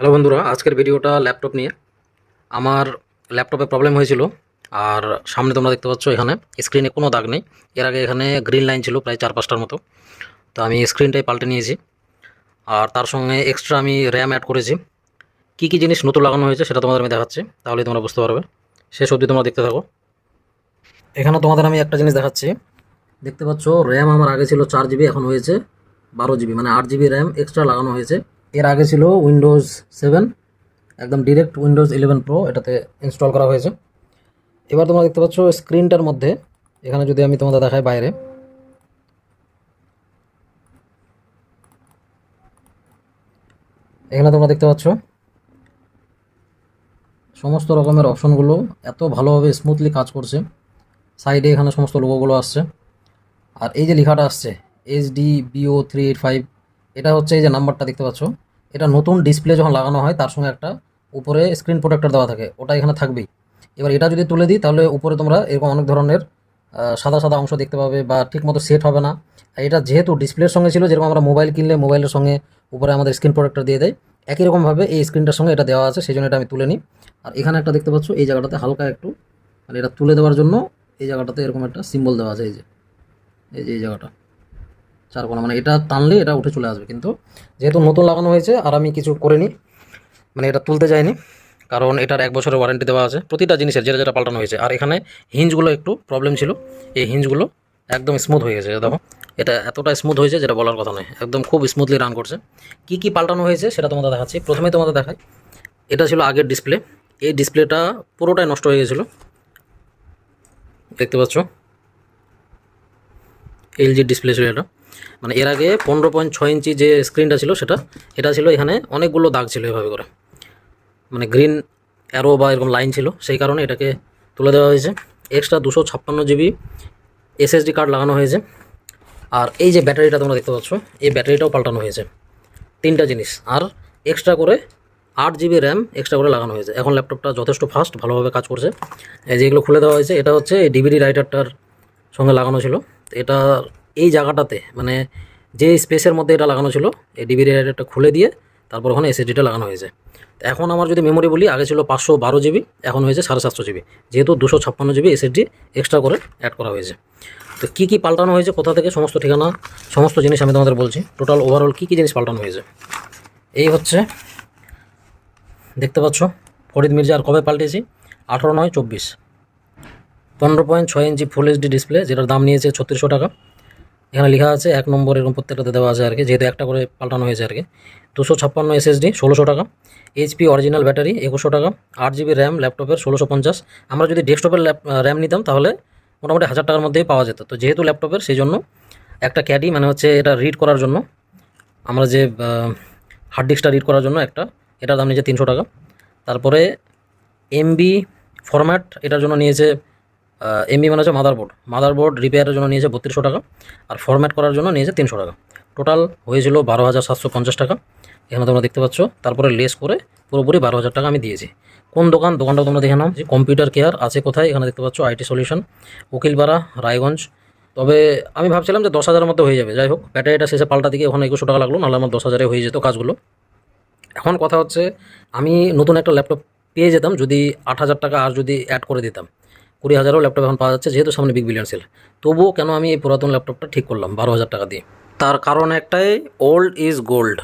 Hello বন্ধুরা, আজকের ভিডিওটা ল্যাপটপ নিয়ে। আমার ল্যাপটপে প্রবলেম হয়েছিল, আর সামনে তোমরা দেখতে পাচ্ছ এখানে স্ক্রিনে কোনো দাগ নেই। এর আগে এখানে গ্রিন লাইন ছিল, প্রায় চার পাঁচটার মতো। তো আমি স্ক্রিনটাই পাল্টে নিয়েছি। আর তার সঙ্গে এক্সট্রা আমি র্যাম অ্যাড করেছি। কী কী জিনিস নতুন লাগানো হয়েছে সেটা তোমাদের আমি দেখাচ্ছি তাহলে তোমরা বুঝতে পারবে। শেষ অবধি তোমরা দেখতে থাকো। এখানে তোমাদের আমি একটা জিনিস দেখাচ্ছি। দেখতে পাচ্ছ র্যাম আমার আগে ছিল চার জিবি এখন হয়েছে বারো জিবি মানে আট জিবি র্যাম এক্সট্রা লাগানো হয়েছে। এর আগে ছিল উইন্ডোজ সেভেন একদম ডিরেক্ট উইন্ডোজ ইলেভেন প্রো এটাতে ইনস্টল করা হয়েছে। এবার তোমরা দেখতে পাচ্ছ স্ক্রিনটার মধ্যে, এখানে যদি আমি তোমাদের দেখাই বাইরে। এখানে তোমরা দেখতে পাচ্ছ, সমস্ত রকমের অপশনগুলো এত ভালোভাবে স্মুথলি কাজ করছে। সাইডে এখানে সমস্ত লোগোগুলো আসছে। আর এই যে লেখাটা আসছে H D B O three eight five এটা হচ্ছে এই যে নাম্বারটা দেখতে পাচ্ছ। এটা নতুন ডিসপ্লে যখন লাগানো হয়, তার সঙ্গে একটা উপরে স্ক্রিন প্রোটেক্টর দেওয়া থাকে, ওটা এখানে থাকবেই। এবার এটা যদি তুলে দিই, তাহলে উপরে তোমরা এরকম অনেক ধরনের সাদা সাদা অংশ দেখতে পাবে বা ঠিকমতো সেট হবে না। এটা যেহেতু ডিসপ্লের সঙ্গে ছিল, যেরকম আমরা মোবাইল কিনলে মোবাইলের সঙ্গে উপরে আমাদের স্ক্রিন প্রোটেক্টর দিয়ে দেয়, একই রকমভাবে এই স্ক্রিনটার সঙ্গে এটা দেওয়া আছে, সেই জন্য এটা আমি তুলে নিই। আর এখানে একটা দেখতে পাচ্ছ, এই জায়গাটাতে হালকা একটু মানে এটা তুলে দেওয়ার জন্য এই জায়গাটাতে এরকম একটা সিম্বল দেওয়া আছে, এই যে এই যে, এই জায়গাটা। চার কোণা মানে এটা টানলে এটা উঠে চলে আসবে। কিন্তু যেহেতু নতুন লাগানো হয়েছে আর আমি কিছু করিনি মানে এটা তুলতে যাইনি, কারণ এটার এক বছরের ওয়ারেন্টি দেওয়া আছে। প্রতিটা জিনিসের যেটা যেটা পাল্টানো হয়েছে। আর এখানে হিঞ্জগুলো একটু প্রবলেম ছিল। এই হিঞ্জগুলো একদম স্মুথ হয়ে গেছে। দেখো, এটা এতটা স্মুথ হয়েছে যেটা বলার কথা নয়। একদম খুব স্মুথলি রান করছে। কি কি পাল্টানো হয়েছে সেটা তোমাদের দেখাচ্ছি। প্রথমে তোমাদের দেখাই। এটা ছিল আগের ডিসপ্লে এই ডিসপ্লেটা পুরোটাই নষ্ট হয়ে গেছিল। দেখতে পাচ্ছ? এলজি ডিসপ্লে ছিল এটা। মানে এর আগে পনেরো পয়েন্ট ছয় ইঞ্চি যে স্ক্রিনটা ছিল সেটা, এটা ছিল এখানে অনেকগুলো দাগ ছিল এভাবে করে। মানে গ্রিন অ্যারো বা এরকম লাইন ছিল, সেই কারণে এটাকে তুলে দেওয়া হয়েছে। এক্সট্রা দুশো ছাপ্পান্ন জিবি এসএসডি কার্ড লাগানো হয়েছে। আর এই যে ব্যাটারিটা তোমরা দেখতে পাচ্ছ, এই ব্যাটারিটাও পাল্টানো হয়েছে। তিনটা জিনিস। আর এক্সট্রা করে আট জিবি র্যাম এক্সট্রা করে লাগানো হয়েছে। এখন ল্যাপটপটা যথেষ্ট ফাস্ট ভালোভাবে কাজ করছে। এই যেগুলো খুলে দেওয়া হয়েছে, এটা হচ্ছে এই ডিভিডি রাইটারটার সঙ্গে লাগানো ছিল। এটা এই জায়গাটাতে মানে যে স্পেসের মধ্যে এটা লাগানো ছিল, এই ডিভিডি রাইটারটা খুলে দিয়ে তারপর ওখানে এসএসডিটা লাগানো হয়েছে। এখন আমার যদি মেমোরি বলি, আগে ছিল পাঁচশো বারো জিবি এখন হয়েছে সাড়ে সাতশো জিবি যেহেতু দুশো ছাপ্পান্ন জিবি এসএসডি এক্সট্রা করে অ্যাড করা হয়েছে। তো কী কী পাল্টানো হয়েছে, কোথা থেকে, সমস্ত ঠিকানা, সমস্ত জিনিস আমি তোমাদের বলছি। টোটাল ওভারঅল কী কী জিনিস পাল্টানো হয়েছে? এই হচ্ছে, দেখতে পাচ্ছ, ফরিদ মির্জা আর কবে পাল্টেছি? আঠারো নয় চব্বিশ। পনেরো পয়েন্ট ছয় ইঞ্চি ফুল এইচডি ডিসপ্লে যেটার দাম নিয়েছে ছত্রিশশো টাকা। এখানে লেখা আছে এক নম্বর এরকম প্রত্যেকটাতে দেওয়া আছে আর কি, যেহেতু একটা করে পাল্টানো হয়েছে আর কি। দুশো ছাপ্পান্ন এসএসডি ষোলোশো টাকা। এইচপি অরিজিনাল ব্যাটারি একুশশো টাকা। আট জিবি র্যাম ল্যাপটপের ষোলোশো পঞ্চাশ। আমরা যদি ডেস্কটপের র্যাম নিতাম তাহলে মোটামুটি হাজার টাকার মধ্যেই পাওয়া যেত। তো যেহেতু ল্যাপটপের সেই জন্য একটা ক্যাডি মানে হচ্ছে এটা রিড করার জন্য, আমরা যে হার্ড ডিস্কটা রিড করার জন্য একটা, এটার দাম নিয়েছে তিনশো টাকা। তারপরে এমবি ফরম্যাট এটার জন্য নিয়েছে এমবি মানে হচ্ছে মাদারবোর্ড মাদারবোর্ড রিপেয়ারের জন্য নিয়েছে বত্রিশশো টাকা আর ফরম্যাট করার জন্য নিয়েছে তিনশো টাকা। টোটাল হয়েছিল বারো হাজার সাতশো পঞ্চাশ টাকা। এখানে তোমরা দেখতে পাচ্ছ, তারপরে লেস করে পুরোপুরি বারো হাজার টাকা আমি দিয়েছি। কোন দোকান? দোকানটা তোমরা দেখে নাও। যে কম্পিউটার কেয়ার আছে কোথায়? এখানে দেখতে পাচ্ছ আইটি সলিউশন উকিলপাড়া, রায়গঞ্জ। তবে আমি ভাবছিলাম যে দশ হাজারের মধ্যে হয়ে যাবে। যাই হোক, ব্যাটারিটা শেষে পাল্টা দিকে ওখানে একুশশো টাকা লাগল, নাহলে আমার দশ হাজারে হয়ে যেত কাজগুলো। এখন কথা হচ্ছে, আমি নতুন একটা ল্যাপটপ পেয়ে যেতাম যদি আট হাজার টাকা আর যদি অ্যাড করে দিতাম। কুড়ি হাজারও ল্যাপটপ এখন পাওয়া যাচ্ছে, যেহেতু সামনে বিগ বিলিয়ন সেল তবুও কেন আমি এই পুরাতন ল্যাপটপটা ঠিক করলাম, বারো হাজার টাকা দিয়ে? তার কারণ একটাই ওল্ড ইজ গোল্ড